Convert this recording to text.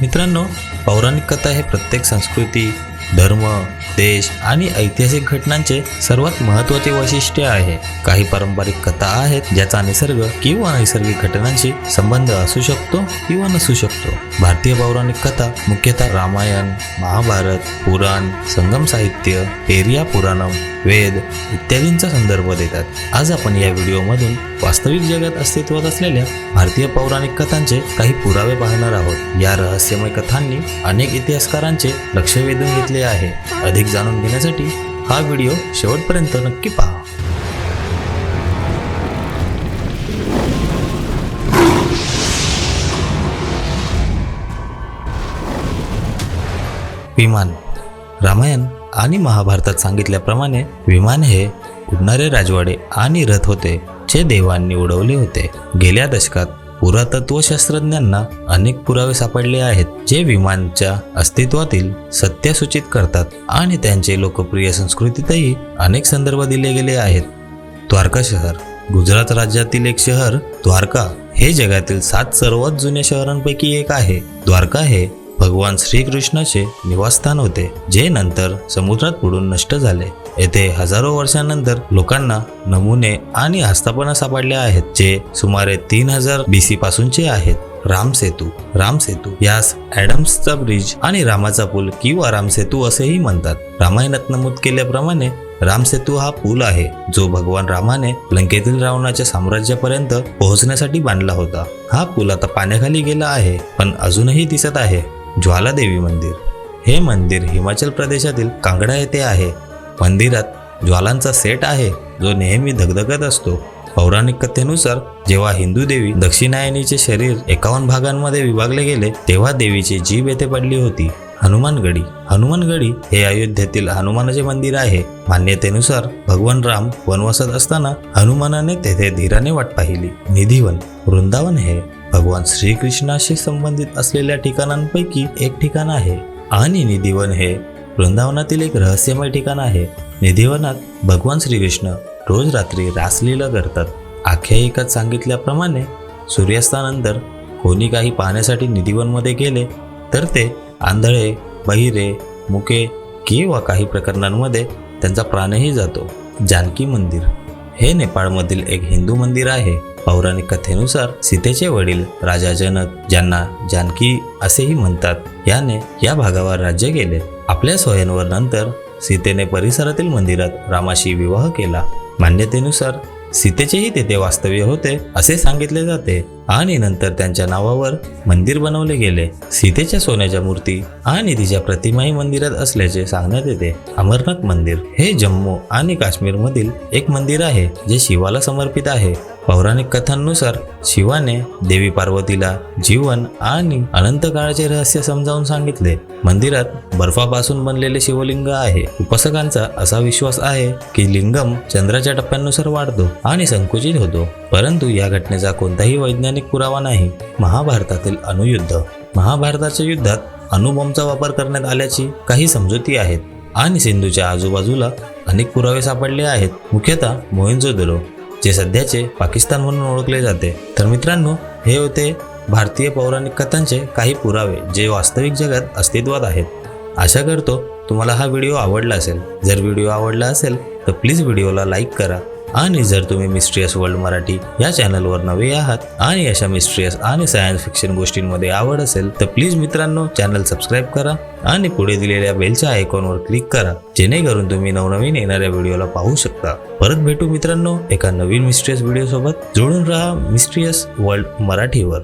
मित्रांनो पौराणिक कथा हे प्रत्येक संस्कृती धर्म देश आणि ऐतिहासिक घटनांचे सर्वात महत्त्वाचे वैशिष्ट्य आहे. काही पारंपरिक कथा आहेत ज्याचा निसर्ग किंवा नैसर्गिक घटनांशी संबंध असू शकतो किंवा नसू शकतो. भारतीय पौराणिक कथा मुख्यतः रामायण महाभारत पुराण संगम साहित्य पेरिया पुराणम वेद इत्यादींचा संदर्भ देतात. आज आपण या व्हिडिओमधून वास्तविक जगात अस्तित्वात असलेल्या भारतीय पौराणिक कथांचे काही पुरावे पाहणार आहोत. या रहस्यमय कथांनी अनेक इतिहासकारांचे लक्ष वेधून घेतले आहे. अधिक जाणून घेण्यासाठी हा व्हिडिओ शेवटपर्यंत नक्की पहा. विमान. रामायण आणि महाभारतात सांगितल्याप्रमाणे विमान हे उडणारे राजवाडे आणि रथ होते जे देवांनी उडवले होते. गेल्या दशकात पुरातत्वशास्त्रज्ञांना अनेक पुरावे सापडले आहेत जे विमानच्या अस्तित्वातील सत्य सूचित करतात आणि त्यांचे लोकप्रिय संस्कृतीतही अनेक संदर्भ दिले गेले आहेत. द्वारका शहर गुजरात राज्यातील एक शहर द्वारका हे जगातील सात सर्वात जुन्या शहरांपैकी एक आहे. द्वारका हे भगवान श्रीकृष्णाचे निवासस्थान होते जे नंतर समुद्रात बुडून नष्ट झाले. येथे हजारो वर्षांनंतर लोकांना नमुने आणि आस्थापना सापडल्या आहेत जे सुमारे तीन हजार बीसी पासूनचे आहेत. राम सेतू राम सेतू यास ॲडम्सचा ब्रिज आणि रामाचा पूल किंवा राम सेतू असेही म्हणतात. रामायणात नमूद केल्याप्रमाणे राम सेतू हा पूल आहे जो भगवान रामाने लंकेतील रावणाच्या साम्राज्यापर्यंत पोहोचण्यासाठी बांधला होता. हा पूल आता पाण्याखाली गेला आहे पण अजूनही दिसत आहे. ज्वालादेवी मंदिर. हे मंदिर हिमाचल प्रदेशातील कांगडा येथे आहे. मंदिरात ज्वालांचा सेट आहे जो नेहमी धगधगत असतो. पौराणिक कथेनुसार जेव्हा हिंदू देवी दक्षिणायनीचे शरीर एकावन्न भागांमध्ये विभागले गेले तेव्हा देवीची जीभ येथे पडली होती. हनुमानगडी. हनुमानगडी हे अयोध्येतील हनुमानाचे मंदिर आहे. मान्यतेनुसार भगवान राम वनवासात असताना हनुमानाने तेथे धीराने वाट पाहिली. निधीवन वृंदावन हे भगवान श्रीकृष्णाशी संबंधित असलेल्या ठिकाणांपैकी एक ठिकाण आहे आणि निधीवन हे वृंदावनातील एक रहस्यमय ठिकाण आहे. निधीवनात भगवान श्रीकृष्ण रोज रात्री रासलीला करतात. आख्यायिकात सांगितल्याप्रमाणे सूर्यास्तानंतर कोणी काही पाहण्यासाठी निधीवनमध्ये गेले तर ते आंधळे बहिरे मुके किंवा काही प्रकरणांमध्ये त्यांचा प्राणही जातो. जानकी मंदिर हे नेपाळमधील एक हिंदू मंदिर आहे. पौराणिक कथेनुसार सीतेचे वडील राजा जनक ज्यांना जानकी असेही म्हणतात याने या भागावर राज्य केले. आपल्या स्वयंवर नंतर सीतेने परिसरातील मंदिरात रामाशी विवाह केला. मान्यतेनुसार सीतेचेही तेथे वास्तव्य होते असे सांगितले जाते. आणि नंतर त्यांच्या नावावर मंदिर बनवले गेले. सीतेच्या सोन्याच्या मूर्ती आणि तिच्या प्रतिमाही मंदिरात असल्याचे सांगण्यात येते. अमरनाथ मंदिर हे जम्मू आणि काश्मीरमधील एक मंदिर आहे जे शिवाला समर्पित आहे. पौराणिक कथांनुसार शिवाने देवी पार्वतीला जीवन आणि अनंत काळाचे रहस्य समजावून सांगितले. मंदिरात बर्फापासून बनलेले शिवलिंग आहे. उपासकांचा असा विश्वास आहे की लिंगम चंद्राच्या टप्प्यानुसार वाढतो आणि संकुचित होतो. परंतु या घटनेचा कोणताही वैज्ञानिक पुरावा नाही. महाभारतातील अणुयुद्ध. महाभारताच्या युद्धात अणुबॉम्बचा वापर करण्यात आल्याची काही समजुती आहेत. आणि सिंधूच्या आजूबाजूला अनेक पुरावे सापडले आहेत. मुख्यतः मोहिंजोदरो जे सध्याचे पाकिस्तान म्हणून ओळखले जाते. तर मित्रांनो हे होते भारतीय पौराणिक कथांचे काही पुरावे जे वास्तविक जगात अस्तित्वात आहेत. आशा करतो तुम्हाला हा व्हिडिओ आवडला असेल. जर व्हिडिओ आवडला असेल तर प्लीज व्हिडिओला लाईक करा. आणि जर तुम्ही मिस्ट्रियस वर्ल्ड मराठी या चॅनलवर नवे आहात आणि अशा मिस्ट्रियस आणि सायन्स फिक्शन गोष्टींमध्ये आवड असेल तर प्लीज मित्रांनो चॅनल सबस्क्राईब करा आणि पुढे दिलेल्या बेलच्या आयकॉनवर क्लिक करा जेणेकरून तुम्ही नवनवीन येणाऱ्या व्हिडिओला पाहू शकता. परत भेटू मित्रांनो एका नवीन मिस्ट्रियस व्हिडिओ सोबत. जोडून राहा मिस्ट्रियस वर्ल्ड मराठीवर.